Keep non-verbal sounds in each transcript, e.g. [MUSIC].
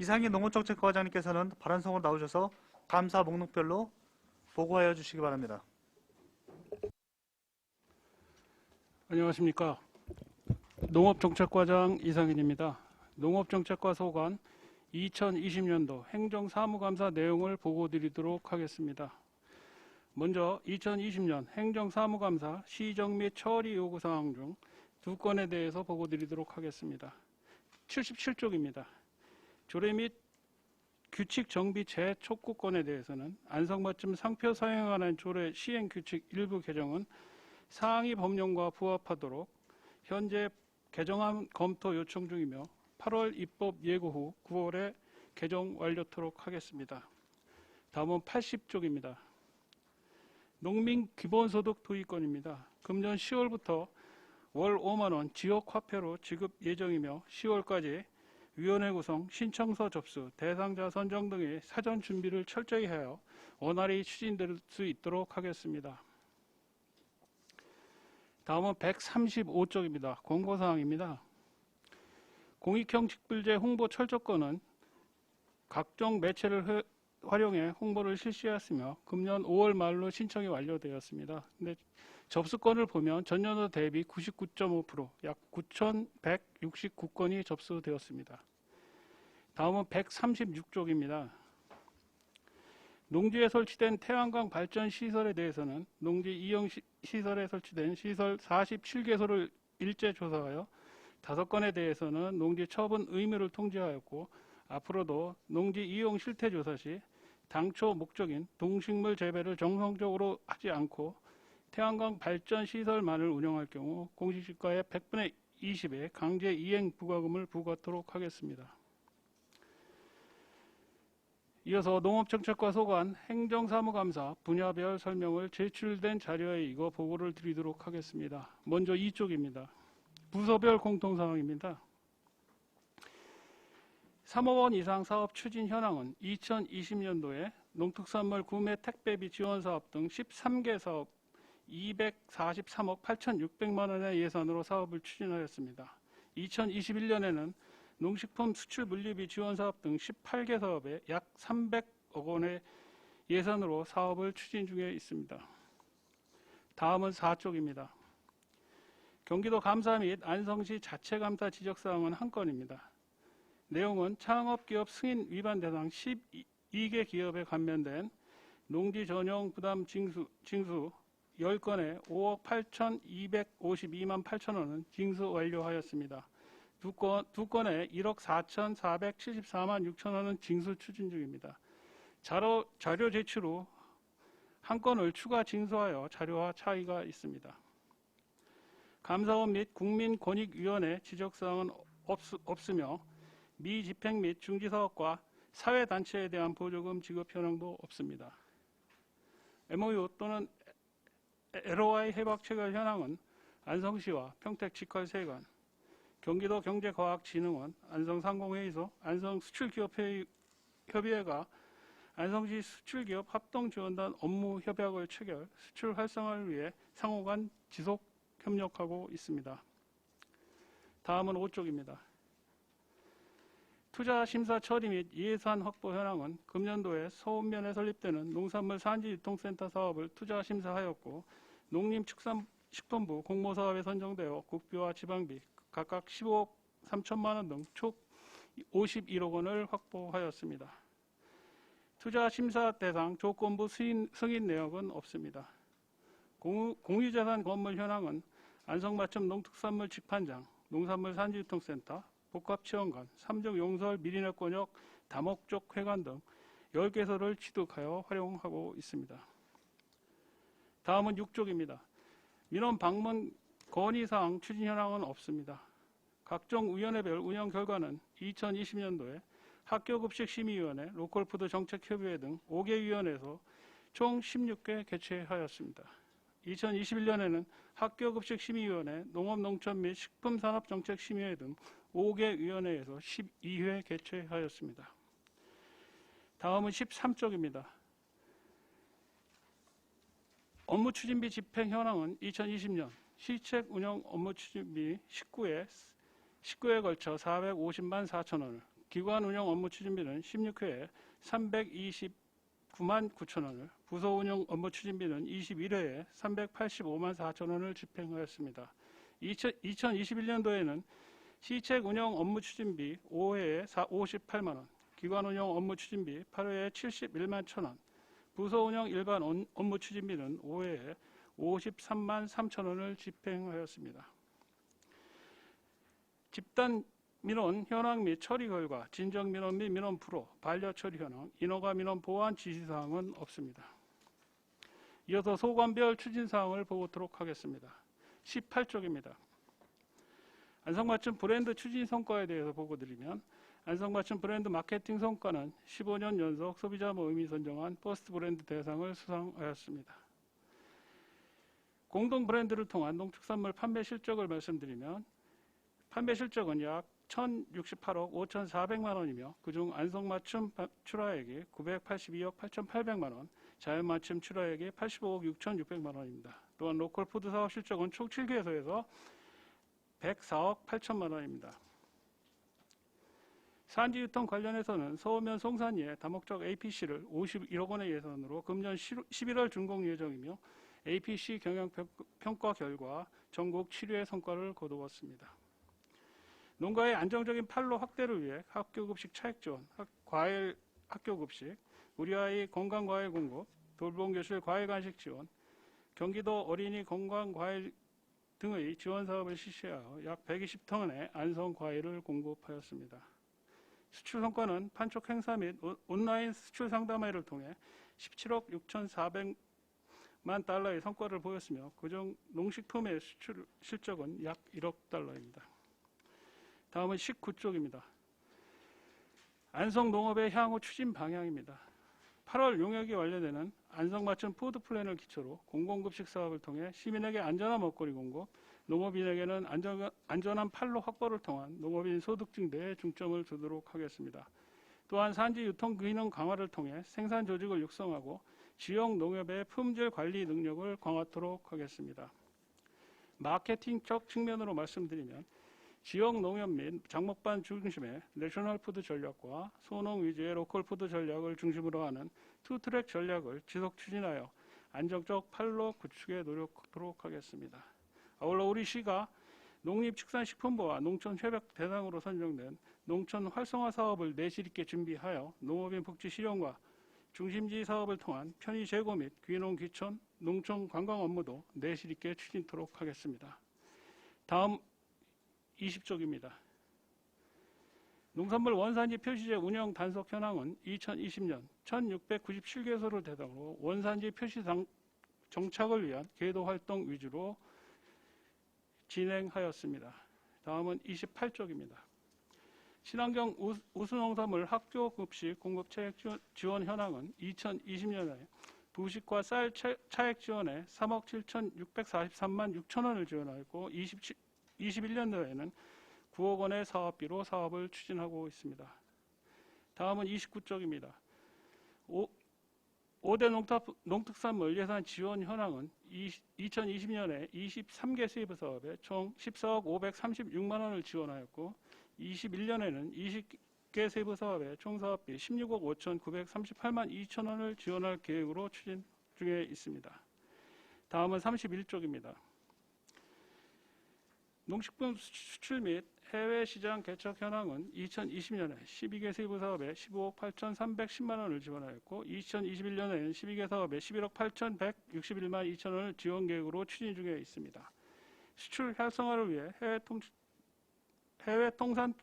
이상희 농업정책과장님께서는 발언성으로 나오셔서 감사 목록별로 보고하여 주시기 바랍니다. 안녕하십니까. 농업정책과장 이상인입니다. 농업정책과 소관 2020년도 행정사무감사 내용을 보고드리도록 하겠습니다. 먼저 2020년 행정사무감사 시정 및 처리 요구사항 중 두 건에 대해서 보고드리도록 하겠습니다. 77쪽입니다. 조례 및 규칙 정비 재촉구권에 대해서는 안성맞춤 상표 관한 조례 시행 규칙 일부 개정은 상위 법령과 부합하도록 현재 개정안 검토 요청 중이며 8월 입법 예고 후 9월에 개정 완료토록 하겠습니다. 다음은 80쪽입니다. 농민 기본소득 도입권입니다. 금년 10월부터 월 5만 원 지역 화폐로 지급 예정이며 10월까지 위원회 구성, 신청서 접수, 대상자 선정 등의 사전 준비를 철저히 하여 원활히 추진될 수 있도록 하겠습니다. 다음은 135쪽입니다. 공고사항입니다. 공익형 직불제 홍보 철저권은 각종 매체를 회- 활용해 홍보를 실시했으며 금년 5월 말로 신청이 완료되었습니다. 근데 접수건을 보면 전년도 대비 99.5%, 약 9,169건이 접수되었습니다. 다음은 136쪽입니다. 농지에 설치된 태양광 발전 시설에 대해서는 농지 이용 시, 시설에 설치된 시설 47개소를 일제 조사하여 다섯 건에 대해서는 농지 처분 의무를 통지하였고 앞으로도 농지 이용 실태 조사 시 당초 목적인 동식물 재배를 정성적으로 하지 않고 태양광 발전 시설만을 운영할 경우 공시지가의 100분의 20의 강제 이행 부과금을 부과토록 하겠습니다. 이어서 농업정책과 소관 행정사무감사 분야별 설명을 제출된 자료에 이거 보고를 드리도록 하겠습니다. 먼저 이쪽입니다. 부서별 공통사항입니다. 3억 원 이상 사업 추진 현황은 2020년도에 농특산물 구매 택배비 지원 사업 등 13개 사업 243억 8,600만 원의 예산으로 사업을 추진하였습니다. 2021년에는 농식품 수출 물류비 지원 사업 등 18개 사업에 약 300억 원의 예산으로 사업을 추진 중에 있습니다. 다음은 4쪽입니다. 경기도 감사 및 안성시 자체 감사 지적 사항은 한 건입니다. 내용은 창업기업 승인 위반 대상 12개 기업에 감면된 농지 전용 부담 징수, 징수 10건에 5억 8,252만 8천 원은 징수 완료하였습니다. 두, 건, 두 건에 1억 4,474만 6천 원은 징수 추진 중입니다. 자료, 자료 제출 후 한 건을 추가 징수하여 자료와 차이가 있습니다. 감사원 및 국민권익위원회 지적사항은 없, 없으며 미집행 및 중지사업과 사회단체에 대한 보조금 지급 현황도 없습니다. MOU 또는 LOI 해박 체결 현황은 안성시와 평택 직할세관, 경기도 경제과학진흥원, 안성상공회의소, 안성수출기업협의회가 안성시 수출기업 합동지원단 업무 협약을 체결, 수출 활성화를 위해 상호간 지속 협력하고 있습니다. 다음은 5쪽입니다. 투자 심사 처리 및 예산 확보 현황은 금년도에 서운면에 설립되는 농산물 산지 유통센터 사업을 투자 심사하였고 농림축산식품부 공모 사업에 선정되어 국비와 지방비 각각 15억 3천만 원 등 총 51억 원을 확보하였습니다. 투자 심사 대상 조건부 승인, 승인 내역은 없습니다. 공, 공유재산 건물 현황은 안성맞춤 농특산물 직판장, 농산물 산지유통센터, 복합체험관, 삼종 용설 미리내권역 다목적 회관 등 10개소를 취득하여 활용하고 있습니다. 다음은 6쪽입니다. 민원 방문 건의사항 추진 현황은 없습니다. 각종 위원회별 운영 결과는 2020년도에 학교급식심의위원회, 로컬푸드 정책협의회 등 5개 위원회에서 총 16개 개최하였습니다. 2021년에는 학교급식심의위원회, 농업농촌 및 식품산업정책심의회 등 5개 위원회에서 12회 개최하였습니다. 다음은 13쪽입니다. 업무 추진비 집행 현황은 2020년 시책 운영 업무 추진비 19회 19회에 걸쳐 450만 4천 원을 기관 운영 업무 추진비는 16회에 329만 9천 원을, 부서 운영 업무 추진비는 21회에 385만 4천 원을 집행하였습니다. 2021년도에는 시책 운영 업무 추진비 5회에 58만 원, 기관 운영 업무 추진비 8회에 71만 1천 원, 부서 운영 일반 온- 업무 추진비는 5회에 53만 3천 원을 집행하였습니다. 집단 민원 현황 및 처리 결과, 진정 민원 및 민원 불호, 반려 처리 현황, 인허가 민원 보완 지시 사항은 없습니다. 이어서 소관별 추진 사항을 보도록 하겠습니다. 18쪽입니다. 안성맞춤 브랜드 추진 성과에 대해서 보고 드리면 안성맞춤 브랜드 마케팅 성과는 15년 연속 소비자 모임이 선정한 퍼스트 브랜드 대상을 수상하였습니다. 공동 브랜드를 통한 농축산물 판매 실적을 말씀드리면 판매 실적은 약 1,068억 5,400만 원이며 그중 안성맞춤 파- 출하액이 982억 8,800만 원, 자연맞춤 출하액이 85억 6,600만 원입니다. 또한 로컬 푸드 사업 실적은 총 7개소에서 104억 8천만 원입니다. 산지 유통 관련해서는 서우면 송산리의 다목적 APC를 51억 원의 예산으로 금년 11월 준공 예정이며 APC 경영 평- 평가 결과 전국 7위의 성과를 거두었습니다. 농가의 안정적인 판로 확대를 위해 학교급식 차액 지원, 학- 과일 학교급식, 우리 아이 건강 과일 공급, 돌봄 교실 과일 간식 지원, 경기도 어린이 건강 과일 등의 지원 사업을 실시하여 약 120톤의 안성 과일을 공급하였습니다. 수출 성과는 판촉 행사 및 오- 온라인 수출 상담회를 통해 17억 6,400만 달러의 성과를 보였으며 그중 농식품의 수출 실적은 약 1억 달러입니다. 다음은 19쪽입니다. 안성 농업의 향후 추진 방향입니다. 8월 용역이 완료되는 안성맞춤 푸드 플랜을 기초로 공공급식 사업을 통해 시민에게 안전한 먹거리 공급, 농업인에게는 안전, 안전한 판로 확보를 통한 농업인 소득 증대에 중점을 두도록 하겠습니다. 또한 산지 유통 기능 강화를 통해 생산 조직을 육성하고 지역 농업의 품질 관리 능력을 강화하도록 하겠습니다. 마케팅적 측면으로 말씀드리면 지역 농협 및 장목반 중심의 내셔널 푸드 전략과 소농 위주의 로컬 푸드 전략을 중심으로 하는 투트랙 전략을 지속 추진하여 안정적 판로 구축에 노력하도록 하겠습니다. 아울러 우리 시가 농립축산식품부와 농촌협약 대상으로 선정된 농촌 활성화 사업을 내실 있게 준비하여 농업인 복지 실현과 중심지 사업을 통한 편의 제고 및 귀농 귀촌 농촌 관광 업무도 내실 있게 추진토록 하겠습니다. 다음 20쪽입니다. 농산물 원산지 표시제 운영 단속 현황은 2020년 1697개소를 대상으로 원산지 표시 당- 정착을 위한 계도 활동 위주로 진행하였습니다. 다음은 28쪽입니다. 친환경 우- 우수농산물 학교 급식 공급 차액 지원- 현황은 2020년에 부식과 쌀 차- 차액 지원에 3억 7,643만 6천 원을 지원하였고 27, 21년도에는 9억 원의 사업비로 사업을 추진하고 있습니다. 다음은 29쪽입니다. 5, 대 농특산물 예산 지원 현황은 2020년에 23개 세이브 사업에 총 14억 536만 원을 지원하였고 21년에는 20개 세이브 사업에 총 사업비 16억 5,938만 2천 원을 지원할 계획으로 추진 중에 있습니다. 다음은 31쪽입니다. 농식품 수출 및 해외 시장 개척 현황은 2020년에 12개 세부 사업에 15억 8,310만 원을 지원하였고 2021년에는 12개 사업에 11억 8,161만 2천 원을 지원 계획으로 추진 중에 있습니다. 수출 활성화를 위해 해외 통 해외 통산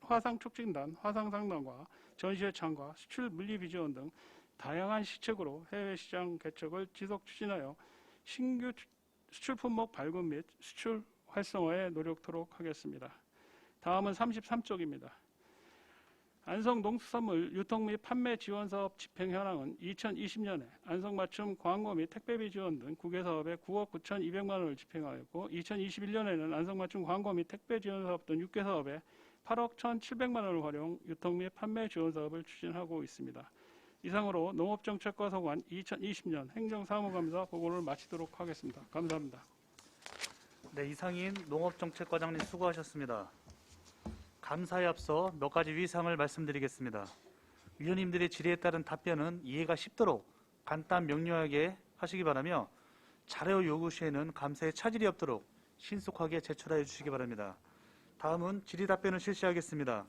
화상 촉진단, 화상 상담과 전시회 참가, 수출 물리 비지원 등 다양한 시책으로 해외 시장 개척을 지속 추진하여 신규 수출 품목 발굴 및 수출 활성화에 노력토록 하겠습니다. 다음은 33쪽입니다. 안성 농수산물 유통 및 판매 지원 사업 집행 현황은 2020년에 안성 맞춤 광고 및 택배비 지원 등 9개 사업에 9억 9,200만 원을 집행하였고 2021년에는 안성 맞춤 광고 및 택배 지원 사업 등 6개 사업에 8억 1,700만 원을 활용 유통 및 판매 지원 사업을 추진하고 있습니다. 이상으로 농업정책과 소관 2020년 행정사무감사 보고를 마치도록 하겠습니다. 감사합니다. 네, 이상인 농업정책과장님 수고하셨습니다. 감사에 앞서 몇 가지 위상을 말씀드리겠습니다. 위원님들의 질의에 따른 답변은 이해가 쉽도록 간단 명료하게 하시기 바라며 자료 요구 시에는 감사에 차질이 없도록 신속하게 제출하여 주시기 바랍니다. 다음은 질의 답변을 실시하겠습니다.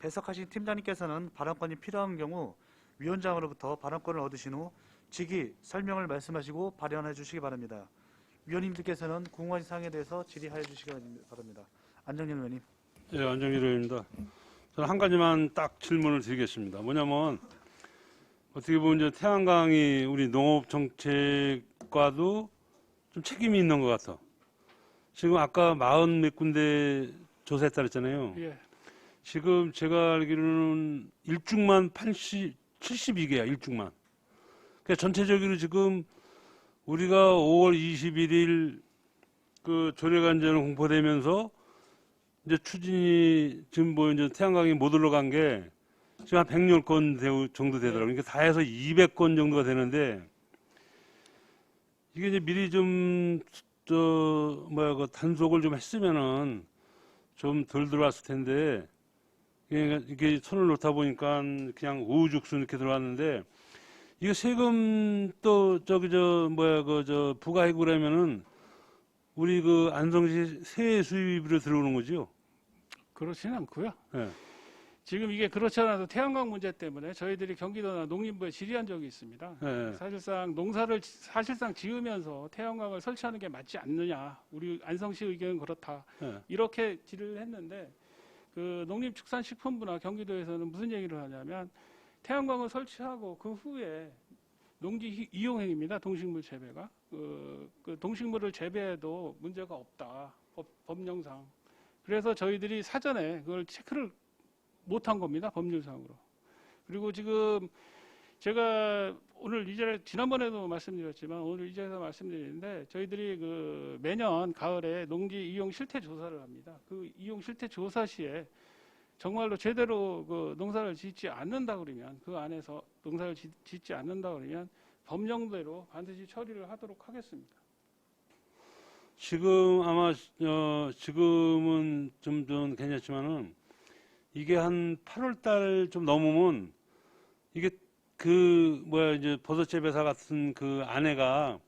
배석하신 팀장님께서는 발언권이 필요한 경우 위원장으로부터 발언권을 얻으신 후 직위 설명을 말씀하시고 발언해 주시기 바랍니다. 위원님들께서는 궁금하신 사항에 대해서 질의하여 주시기 바랍니다. 안정현 의원님. 예, 안정일 의원입니다. 저는 한 가지만 딱 질문을 드리겠습니다. 뭐냐면 어떻게 보면 이제 태양광이 우리 농업 정책과도 좀 책임이 있는 것 같아. 지금 아까 마흔 몇 군데 조사했다 그랬잖아요. 예. 지금 제가 알기로는 일중만 80, 72개야, 일중만. 그러니까 전체적으로 지금 우리가 5월 21일 그 조례관제는 공포되면서 이제 추진이 지금 뭐 이제 태양광이 못 올라간 게 지금 한 100여 대 정도 되더라고요. 그러니까 다 해서 200건 정도가 되는데 이게 이제 미리 좀, 저, 뭐야, 그 단속을 좀 했으면은 좀 덜 들어왔을 텐데 이게, 이게 손을 놓다 보니까 그냥 우후죽순 이렇게 들어왔는데 이거 세금 또 저기 저 뭐야 그 저 부가해고라면은 우리 그 안성시 세외 수입으로 들어오는 거죠. 그렇지는 않고요. 예. 지금 이게 그렇지 않아도 태양광 문제 때문에 저희들이 경기도나 농림부에 질의한 적이 있습니다. 예. 사실상 농사를 지- 사실상 지으면서 태양광을 설치하는 게 맞지 않느냐. 우리 안성시 의견은 그렇다. 예. 이렇게 질의를 했는데 그 농림축산식품부나 경기도에서는 무슨 얘기를 하냐면 태양광을 설치하고 그 후에 농지 희- 이용행입니다. 동식물 재배가 그, 그 동식물을 재배해도 문제가 없다. 법, 법령상. 그래서 저희들이 사전에 그걸 체크를 못한 겁니다. 법률상으로. 그리고 지금 제가 오늘 이 자리 지난번에도 말씀드렸지만 오늘 이 자리에서 말씀드리는데 저희들이 그 매년 가을에 농지 이용 실태 조사를 합니다. 그 이용 실태 조사 시에 정말로 제대로 그 농사를 짓지 않는다 그러면 그 안에서 농사를 짓- 짓지 않는다 그러면 법령대로 반드시 처리를 하도록 하겠습니다. 지금 아마 어, 지금은 좀, 좀 괜찮지만은 이게 한 8월 달 좀 넘으면 이게 그 뭐야 이제 버섯 재배사 같은 그 안에가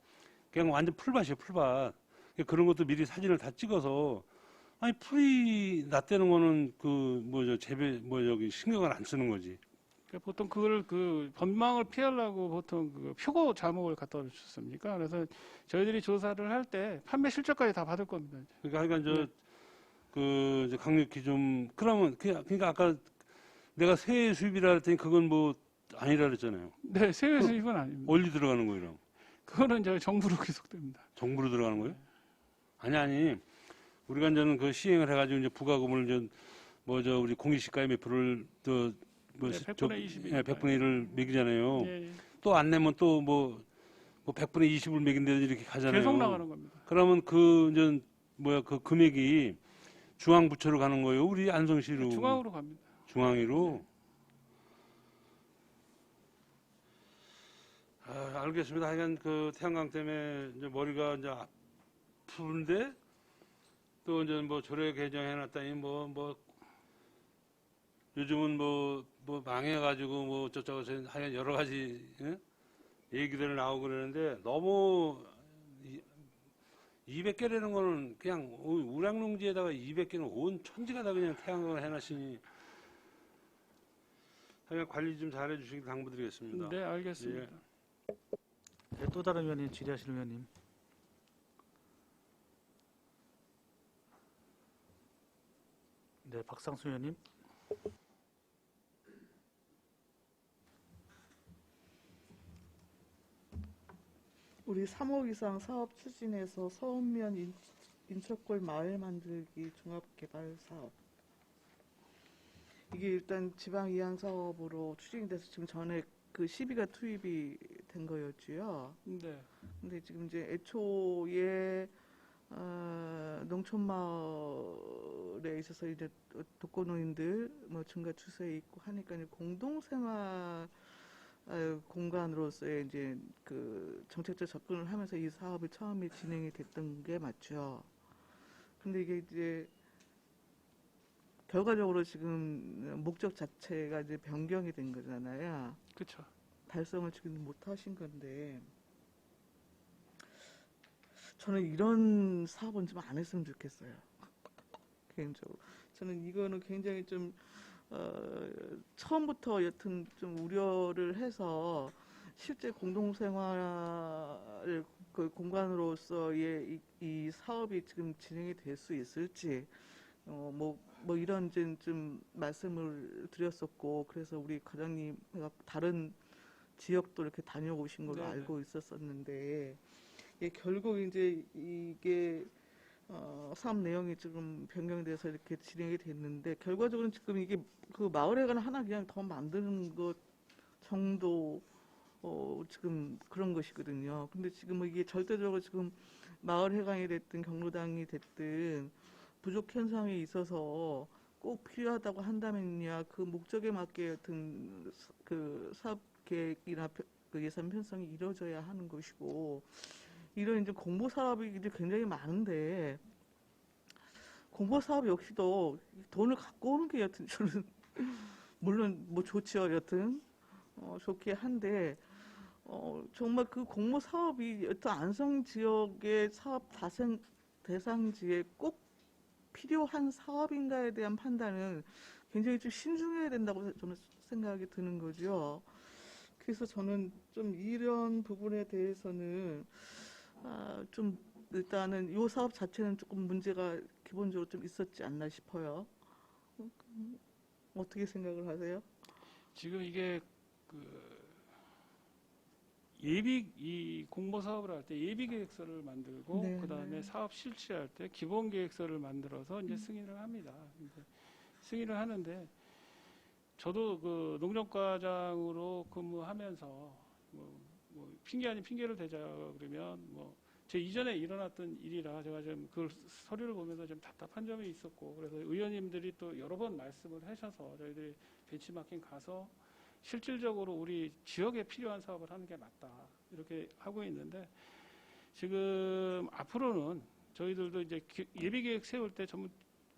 그냥 완전 풀밭이에요 풀밭 그런 것도 미리 사진을 다 찍어서 아니 풀이 났다는 거는 그 뭐저 재배 뭐 여기 신경을 안 쓰는 거지 그러니까 보통 그걸 그 법망을 피하려고 보통 그 표고 자목을 갖다 주셨습니까? 그래서 저희들이 조사를 할 때 판매 실적까지 다 받을 겁니다. 그러니까 하여간 네. 저, 그, 이제 강력히 좀, 그러면, 그- 그러니까 아까 내가 세해 수입이라 했더니 그건 뭐 아니라 그랬잖아요. 네, 세외 수입은 아닙니다. 원리 들어가는 거예요. 그거는 저희 정부로 [LAUGHS] 계속됩니다. 정부로 들어가는 거예요? 아니, 아니. 우리가 이제는 그 시행을 해가지고 이제 부가금을 이제 뭐 저 우리 공익시가의 몇 프로를 또, 뭐, 네, 시- 100분의 저- 20이니까요. 예, 100분의 1을 매기잖아요. 예, 예. 또안 내면 또 뭐, 뭐 100분의 20을 매긴데 이렇게 가잖아요. 계속 나가는 겁니다. 그러면 그, 이제, 뭐야, 그 금액이 중앙 부처로 가는 거예요? 우리 안성시로? 중앙으로 갑니다. 중앙위로? 아, 알겠습니다. 하여간 그 태양광 때문에 이제 머리가 이제 아픈데 또 이제 뭐 조례 개정해놨다니 뭐, 뭐, 요즘은 뭐, 뭐 망해가지고 뭐 어쩌고 저쩌고 하여간 여러 가지 예? 얘기들 나오고 그러는데 너무 200개라는 거는 그냥 우량농지에다가 200개는 온 천지가 다 그냥 태양광을 해놨으니 하여간 관리 좀 잘해 주시길 당부드리겠습니다. 네, 알겠습니다. 네, 또 다른 위원님 질의하실 위원님. 네, 박상수 위원님. 우리 3억 이상 사업 추진해서 서운면 인, 인척골 마을 만들기 종합개발 사업. 이게 일단 지방 이양 사업으로 추진이 돼서 지금 전에 그 시비가 투입이 된 거였지요. 네. 근데 지금 이제 애초에 어, 농촌 마을에 있어서 이제 독거노인들 뭐 증가 추세에 있고 하니까 이제 공동 생활 어, 공간으로서의 이제 그 정책적 접근을 하면서 이 사업이 처음에 진행이 됐던 게 맞죠. 근데 이게 이제 결과적으로 지금 목적 자체가 이제 변경이 된 거잖아요. 그렇죠. 달성을 지금 못 하신 건데 저는 이런 사업은 좀 안 했으면 좋겠어요. [LAUGHS] 개인적으로 저는 이거는 굉장히 좀 어, 처음부터 여튼 좀 우려를 해서 실제 공동생활 그 공간으로서의 이, 이 사업이 지금 진행이 될 수 있을지 어, 뭐, 뭐 이런 이제 좀 말씀을 드렸었고 그래서 우리 과장님과 다른 지역도 이렇게 다녀오신 걸로 네네. 알고 있었었는데 예, 결국 이제 이게 어, 사업 내용이 지금 변경돼서 이렇게 진행이 됐는데 결과적으로 지금 이게 그 마을회관 하나 그냥 더 만드는 것 정도 어, 지금 그런 것이거든요. 근데 지금 이게 절대적으로 지금 마을회관이 됐든 경로당이 됐든 부족 현상이 있어서 꼭 필요하다고 한다면야 그 목적에 맞게 어떤 그 사업 계획이나 펴- 그 예산 편성이 이루어져야 하는 것이고 이런 이제 공모 사업이 이제 굉장히 많은데 공모 사업 역시도 돈을 갖고 오는 게 여튼 저는 [LAUGHS] 물론 뭐 좋죠 여튼 어, 좋게 한데 어, 정말 그 공모 사업이 여튼 안성 지역의 사업 다생 대상지에 꼭 필요한 사업인가에 대한 판단은 굉장히 좀 신중해야 된다고 저는 생각이 드는 거죠. 그래서 저는 좀 이런 부분에 대해서는 아, 좀 일단은 이 사업 자체는 조금 문제가 기본적으로 좀 있었지 않나 싶어요. 어, 음, 어떻게 생각을 하세요? 지금 이게 그 예비 이 공모 사업을 할 때 예비 계획서를 만들고 네, 그다음에 네. 사업 실시할 때 기본 계획서를 만들어서 이제 음. 승인을 합니다. 승인을 하는데 저도 그 농정과장으로 근무하면서 뭐, 뭐 핑계 아닌 핑계를 대자 그러면 뭐 제 이전에 일어났던 일이라 제가 좀 그 서류를 보면서 좀 답답한 점이 있었고 그래서 의원님들이 또 여러 번 말씀을 하셔서 저희들이 벤치마킹 가서 실질적으로 우리 지역에 필요한 사업을 하는 게 맞다 이렇게 하고 있는데 지금 앞으로는 저희들도 이제 기- 예비 계획 세울 때 전부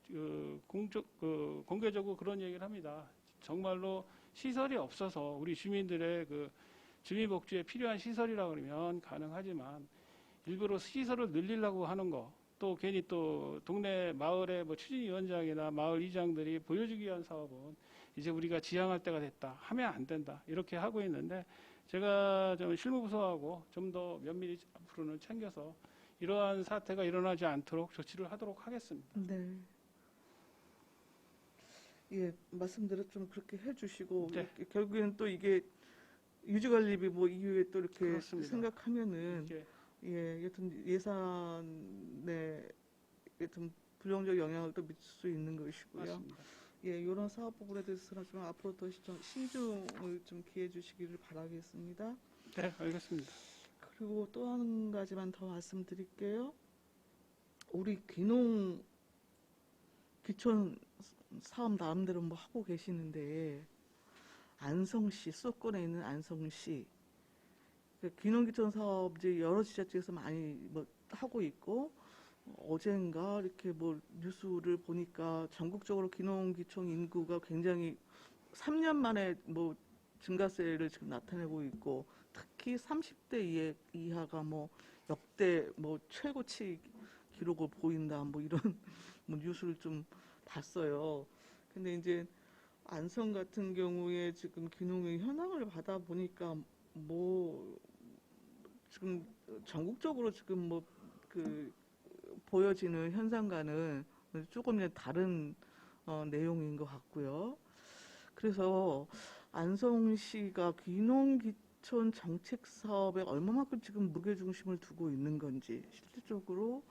그 공적 그 공개적으로 그런 얘기를 합니다. 정말로 시설이 없어서 우리 주민들의 그 주민복지에 필요한 시설이라 그러면 가능하지만 일부러 시설을 늘리려고 하는 거. 또 괜히 또 동네 마을의 뭐 추진위원장이나 마을 이장들이 보여주기 위한 사업은 이제 우리가 지향할 때가 됐다 하면 안 된다 이렇게 하고 있는데 제가 좀 실무부서하고 좀 더 면밀히 앞으로는 챙겨서 이러한 사태가 일어나지 않도록 조치를 하도록 하겠습니다. 네. 예, 말씀대로 좀 그렇게 해주시고 네. 결국에는 또 이게 유지관리비 뭐 이후에 또 이렇게 그렇습니다. 생각하면은 이게 예, 여튼 예산에 여튼 부정적 영향을 또 미칠 수 있는 것이고요. 맞습니다. 예, 이런 사업 부분에 대해서는 좀 앞으로 더 시- 신중을 좀 기해 주시기를 바라겠습니다. 네, 알겠습니다. 그리고 또 한 가지만 더 말씀드릴게요. 우리 귀농 귀촌 사업 나름대로 뭐 하고 계시는데 안성시 수도권에 있는 안성시 그 귀농 귀촌 사업 이제 여러 지자체에서 많이 뭐 하고 있고 어젠가 이렇게 뭐 뉴스를 보니까 전국적으로 귀농 귀촌 인구가 굉장히 3년 만에 뭐 증가세를 지금 나타내고 있고 특히 30대 이하, 이하가 뭐 역대 뭐 최고치 기록을 보인다 뭐 이런 [LAUGHS] 뭐 뉴스를 좀 봤어요. 근데 이제 안성 같은 경우에 지금 귀농의 현황을 받아 보니까 뭐 지금 전국적으로 지금 뭐 그 보여지는 현상과는 조금 다른 어, 내용인 것 같고요. 그래서 안성시가 귀농귀촌 정책 사업에 얼마만큼 지금 무게 중심을 두고 있는 건지 실질적으로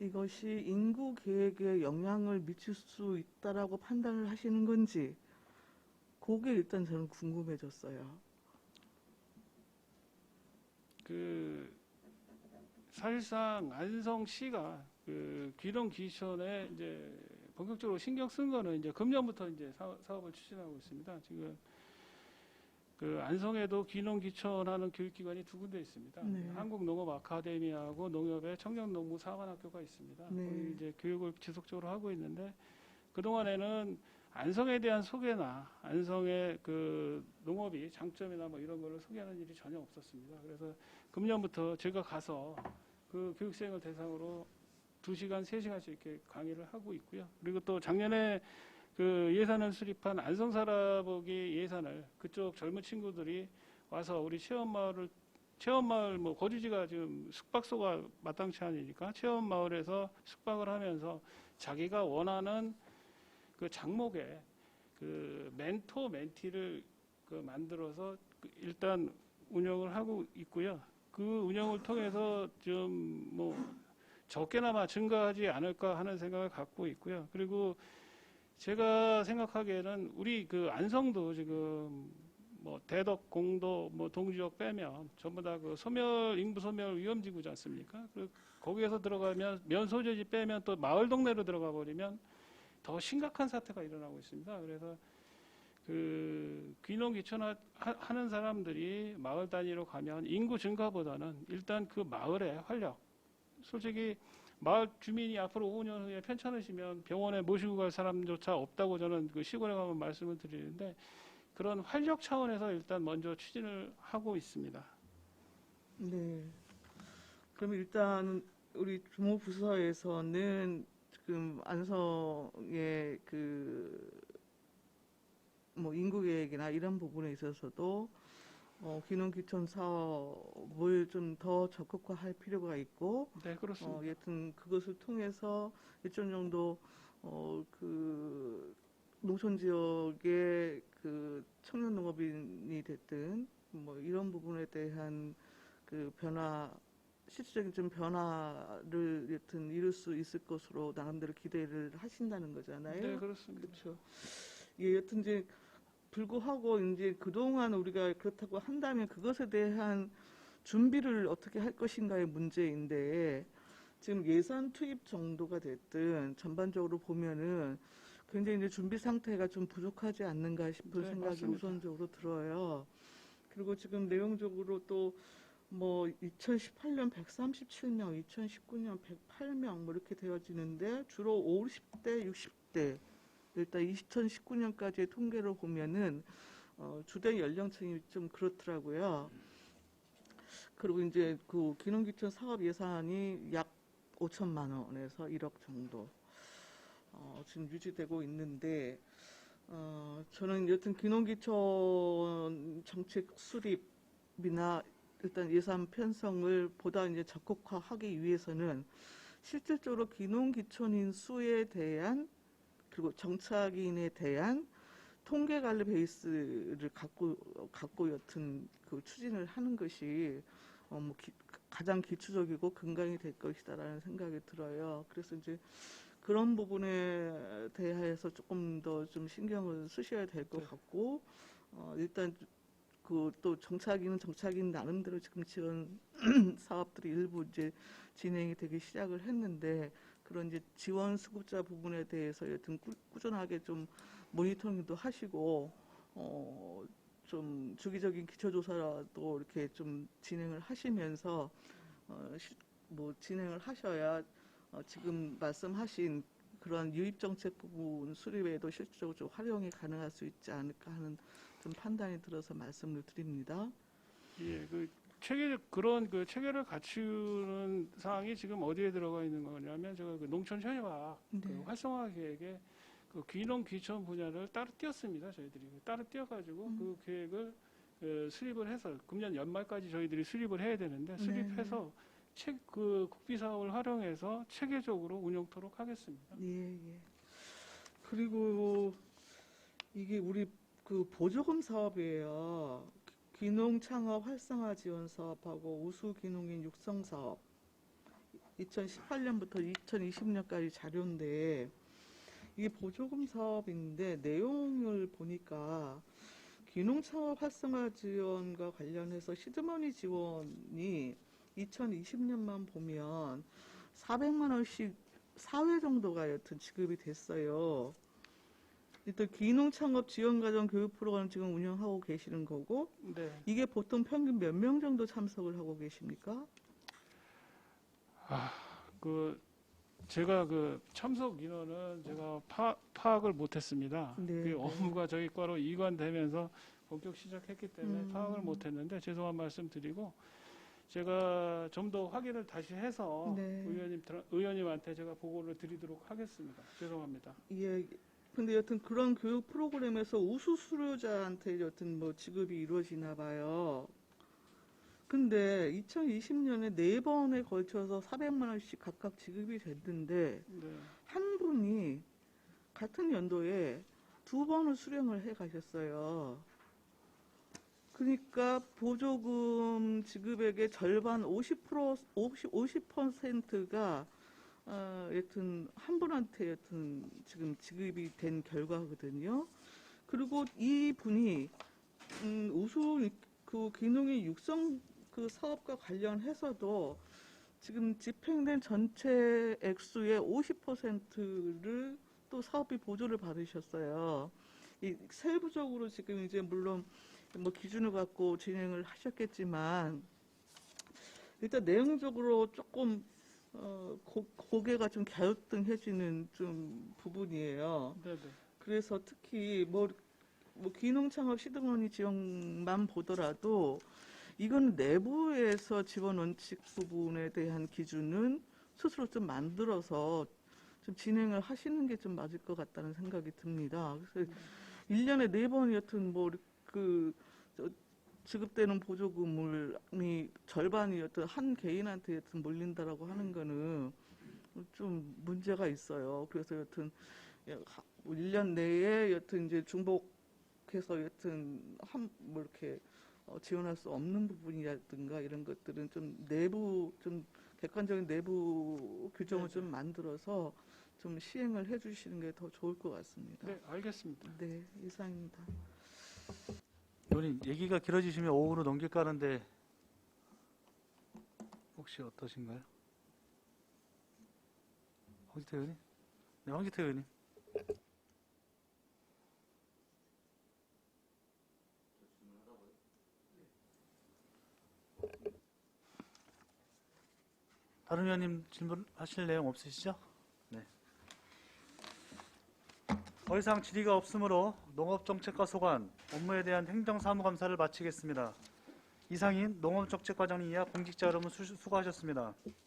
이것이 인구 계획에 영향을 미칠 수 있다라고 판단을 하시는 건지 그게 일단 저는 궁금해졌어요. 그 사실상 안성시가 그 귀농 귀촌에 이제 본격적으로 신경 쓴 거는 이제 금년부터 이제 사, 사업을 추진하고 있습니다. 지금 그 안성에도 귀농 귀촌하는 교육기관이 두 군데 있습니다. 네. 한국농업 아카데미하고 농협의 청년농부 사관학교가 있습니다. 네. 이제 교육을 지속적으로 하고 있는데 그 동안에는 안성에 대한 소개나 안성의 그 농업이 장점이나 뭐 이런 거를 소개하는 일이 전혀 없었습니다. 그래서 금년부터 제가 가서 그 교육생을 대상으로 두시간세시간씩 이렇게 강의를 하고 있고요. 그리고 또 작년에 그 예산을 수립한 안성사라보기 예산을 그쪽 젊은 친구들이 와서 우리 체험마을을 체험마을 뭐 거주지가 지금 숙박소가 마땅치 않으니까 체험마을에서 숙박을 하면서 자기가 원하는 그 장목에 그 멘토 멘티를 그 만들어서 그 일단 운영을 하고 있고요. 그 운영을 통해서 좀 뭐 적게나마 증가하지 않을까 하는 생각을 갖고 있고요. 그리고 제가 생각하기에는 우리 그 안성도 지금 뭐 대덕, 공도, 뭐 동지역 빼면 전부 다 그 소멸 인구 소멸 위험지구지 않습니까? 그 거기에서 들어가면 면 소재지 빼면 또 마을 동네로 들어가 버리면 더 심각한 사태가 일어나고 있습니다. 그래서 그 귀농 귀촌 하는 사람들이 마을 단위로 가면 인구 증가보다는 일단 그 마을의 활력 솔직히 마을 주민이 앞으로 5년 후에 편찮으시면 병원에 모시고 갈 사람조차 없다고 저는 그 시골에 가면 말씀을 드리는데 그런 활력 차원에서 일단 먼저 추진을 하고 있습니다. 네. 그럼 일단 우리 주무부서에서는 지금 안성의 그 뭐 인구 계획이나 이런 부분에 있어서도 어, 귀농귀촌 사업을 좀 더 적극화할 필요가 있고 네, 그렇습니다. 어, 여튼 그것을 통해서 일정 정도 어, 그 농촌 지역의 그 청년 농업인이 됐든 뭐 이런 부분에 대한 그 변화 실질적인 좀 변화를 여튼 이룰 수 있을 것으로 나름대로 기대를 하신다는 거잖아요. 네, 그렇습니다. 그렇죠. 예, 여튼 이제 불구하고 이제 그동안 우리가 그렇다고 한다면 그것에 대한 준비를 어떻게 할 것인가의 문제인데 지금 예산 투입 정도가 됐든 전반적으로 보면은 굉장히 이제 준비 상태가 좀 부족하지 않는가 싶은 네, 생각이 맞습니다. 우선적으로 들어요. 그리고 지금 내용적으로 또 뭐 2018년 137명, 2019년 108명 뭐 이렇게 되어지는데 주로 50대, 60대 일단 2019년까지의 통계를 보면은 어, 주된 연령층이 좀 그렇더라고요. 그리고 이제 그 기농기촌 사업 예산이 약 5천만 원에서 1억 정도 어, 지금 유지되고 있는데 어, 저는 여튼 기농기촌 정책 수립이나 일단 예산 편성을 보다 이제 적극화하기 위해서는 실질적으로 기농기촌인 수에 대한 그리고 정착인에 대한 통계 관리 베이스를 갖고 갖고 여튼 그 추진을 하는 것이 어, 뭐 기- 가장 기초적이고 근간이 될 것이다라는 생각이 들어요. 그래서 이제 그런 부분에 대해서 조금 더 좀 신경을 쓰셔야 될것 네. 같고 어, 일단 그 또 정착인은 정착인 나름대로 지금 지원 [CLEARS THROAT] 사업들이 일부 이제 진행이 되기 시작을 했는데 그런 이제 지원 수급자 부분에 대해서 여튼 꾸, 꾸준하게 좀 모니터링도 하시고 어, 좀 주기적인 기초조사도 이렇게 좀 진행을 하시면서 어, 시- 뭐 진행을 하셔야 어, 지금 말씀하신 그런 유입 정책 부분 수립에도 실질적으로 좀 활용이 가능할 수 있지 않을까 하는 좀 판단이 들어서 말씀을 드립니다. 예, 그 체계 그런 그 체계를 갖추는 사항이 지금 어디에 들어가 있는 거냐면 제가 그 농촌 현역학 그 네. 활성화 계획에 그 귀농 귀촌 분야를 따로 띄었습니다. 저희들이 따로 띄어가지고 음. 그 계획을 그 수립을 해서 금년 연말까지 저희들이 수립을 해야 되는데 네, 수립해서 책그 국비 사업을 활용해서 체계적으로 운영토록 하겠습니다. 예, 예. 그리고 이게 우리 그 보조금 사업이에요. 귀농 창업 활성화 지원 사업하고 우수 귀농인 육성 사업. 2018년부터 2020년까지 자료인데 이게 보조금 사업인데 내용을 보니까 귀농 창업 활성화 지원과 관련해서 시드머니 지원이 2020년만 보면 400만 원씩 4회 정도가 여튼 지급이 됐어요. 일단 귀농 창업 지원 과정 교육 프로그램 지금 운영하고 계시는 거고 네. 이게 보통 평균 몇 명 정도 참석을 하고 계십니까? 그 제가 그 참석 인원은 제가 파, 파악을 못했습니다. 네, 그 네. 업무가 저희 과로 이관되면서 본격 시작했기 때문에 음. 파악을 못했는데 죄송한 말씀 드리고 제가 좀 더 확인을 다시 해서 네. 의원님 의원님한테 제가 보고를 드리도록 하겠습니다. 죄송합니다. 예. 근데 여튼 그런 교육 프로그램에서 우수 수료자한테 여튼 뭐 지급이 이루어지나 봐요. 근데 2020년에 네 번에 걸쳐서 400만 원씩 각각 지급이 됐는데 네. 한 분이 같은 연도에 두 번을 수령을 해 가셨어요. 그러니까 보조금 지급액의 절반 50% 50, 50% 가 어, 여튼 한 분한테 여튼 지금 지급이 된 결과거든요. 그리고 이 분이 음, 우수 그 기농의 육성 그 사업과 관련해서도 지금 집행된 전체 액수의 50%를 또 사업비 보조를 받으셨어요. 이 세부적으로 지금 이제 물론 뭐 기준을 갖고 진행을 하셨겠지만 일단 내용적으로 조금 어, 고, 고개가 좀 갸우뚱해지는 좀 부분이에요. 네, 네. 그래서 특히 뭐, 뭐 기농창업 시드머니 지원만 보더라도 이건 내부에서 지원 원칙 부분에 대한 기준은 스스로 좀 만들어서 좀 진행을 하시는 게 좀 맞을 것 같다는 생각이 듭니다. 그래서 일년에 네 번 여튼 뭐 그 지급되는 보조금이 절반이 여튼 한 개인한테 여튼 몰린다라고 하는 거는 좀 문제가 있어요. 그래서 여튼 예, 1년 내에 여튼 이제 중복해서 여튼 한 뭐 이렇게 어, 지원할 수 없는 부분이라든가 이런 것들은 좀 내부 좀 객관적인 내부 규정을 좀 만들어서 좀 시행을 해 주시는 게 더 좋을 것 같습니다. 네, 알겠습니다. 네, 이상입니다. 의원님 얘기가 길어지시면 오후로 넘길까 하는데 혹시 어떠신가요? 황기태 의원님? 네, 황기태 의원님. 다른 의원님 질문하실 내용 없으시죠? 네. 더 이상 질의가 없으므로 농업정책과 소관, 업무에 대한 행정사무감사를 마치겠습니다. 이상인 농업정책과장님 이하 공직자 여러분 수- 수고하셨습니다.